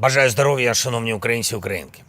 Бажаю здоров'я, шановні українці і українки.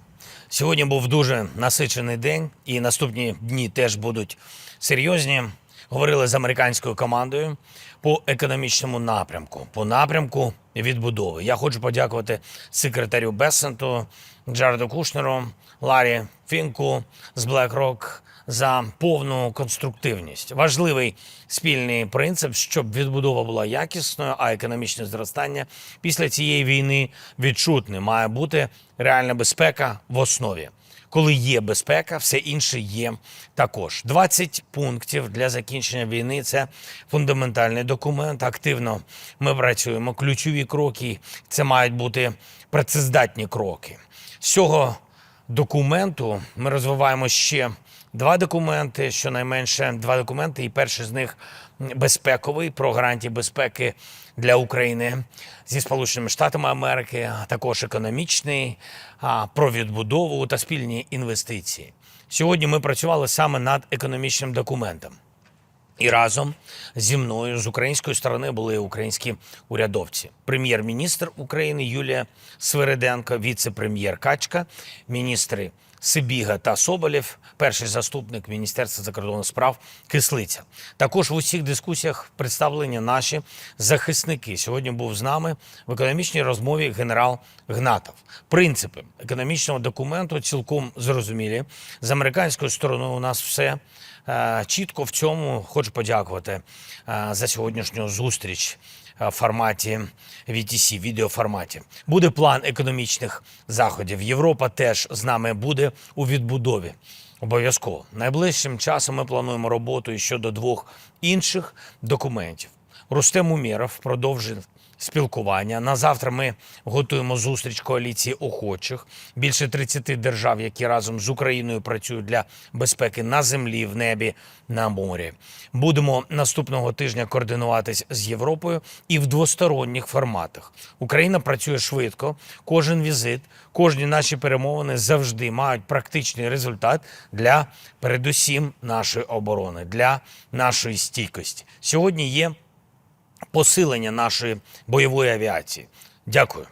Сьогодні був дуже насичений день, і наступні дні теж будуть серйозні. Говорили з американською командою по економічному напрямку, по напрямку відбудови. Я хочу подякувати секретарю Бесенту, Джареду Кушнеру, Ларі Фінку з BlackRock за повну конструктивність. Важливий спільний принцип, щоб відбудова була якісною, а економічне зростання після цієї війни відчутне. Має бути реальна безпека в основі. Коли є безпека, все інше є також. 20 пунктів для закінчення війни це фундаментальний документ. Активно ми працюємо. Ключові кроки це мають бути працездатні кроки. З цього документу ми розвиваємо ще два документи, щонайменше два документи, і перший з них безпековий про гарантії безпеки для України зі Сполученими Штатами Америки, а також економічний про відбудову та спільні інвестиції. Сьогодні ми працювали саме над економічним документом. І разом зі мною з української сторони були українські урядовці: прем'єр-міністр України Юлія Свириденко, віце-прем'єр Качка, міністри Сибіга та Соболєв, перший заступник Міністерства закордонних справ Кислиця. Також в усіх дискусіях представлені наші захисники. Сьогодні був з нами в економічній розмові генерал Гнатов. Принципи економічного документу цілком зрозумілі. З американської сторони у нас все Е, чітко в цьому хочу подякувати е, за сьогоднішню зустріч форматі VTC, відеоформаті. Буде план економічних заходів. Європа теж з нами буде у відбудові. Обов'язково найближчим часом ми плануємо роботу щодо двох інших документів. Рустем Умєров продовжив спілкування. На завтра ми готуємо зустріч коаліції охочих. Більше 30 держав, які разом з Україною працюють для безпеки на землі, в небі, на морі. Будемо наступного тижня координуватись з Європою і в двосторонніх форматах. Україна працює швидко. Кожен візит, кожні наші перемовини завжди мають практичний результат для передусім нашої оборони, для нашої стійкості. Сьогодні є посилення нашої бойової авіації. Дякую.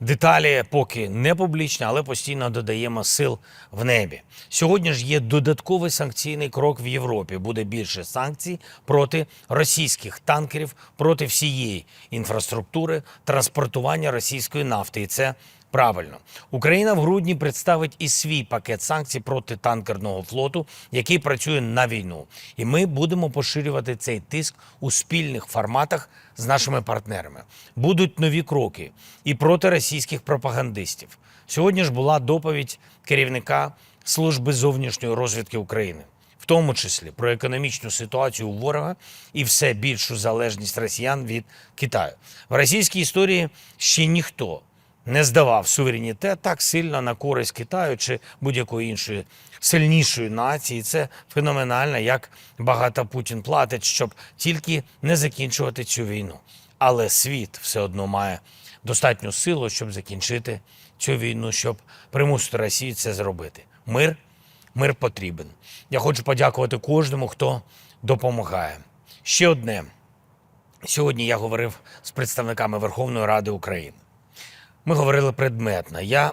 Деталі поки не публічні, але постійно додаємо сил в небі. Сьогодні ж є додатковий санкційний крок в Європі. Буде більше санкцій проти російських танкерів, проти всієї інфраструктури транспортування російської нафти. І це Правильно, Україна в грудні представить і свій пакет санкцій проти танкерного флоту, який працює на війну. І ми будемо поширювати цей тиск у спільних форматах з нашими партнерами. Будуть нові кроки і проти російських пропагандистів. Сьогодні ж була доповідь керівника служби зовнішньої розвідки України. В тому числі про економічну ситуацію ворога і все більшу залежність росіян від Китаю в російській історії ще ніхто не здавав суверенітет так сильно на користь Китаю чи будь-якої іншої сильнішої нації. Це феноменально, як багато Путін платить, щоб тільки не закінчувати цю війну. Але світ все одно має достатню силу, щоб закінчити цю війну, щоб примусити Росію це зробити. Мир, мир потрібен. Я хочу подякувати кожному, хто допомагає. Ще одне. Сьогодні я говорив з представниками Верховної Ради України. Ми говорили предметно. Я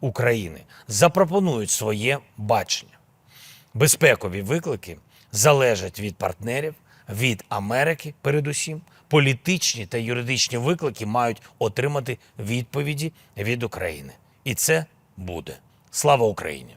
України запропонують своє бачення. Безпекові виклики залежать від партнерів, від Америки, передусім. Політичні та юридичні виклики мають отримати відповіді від України. І це буде. Слава Україні!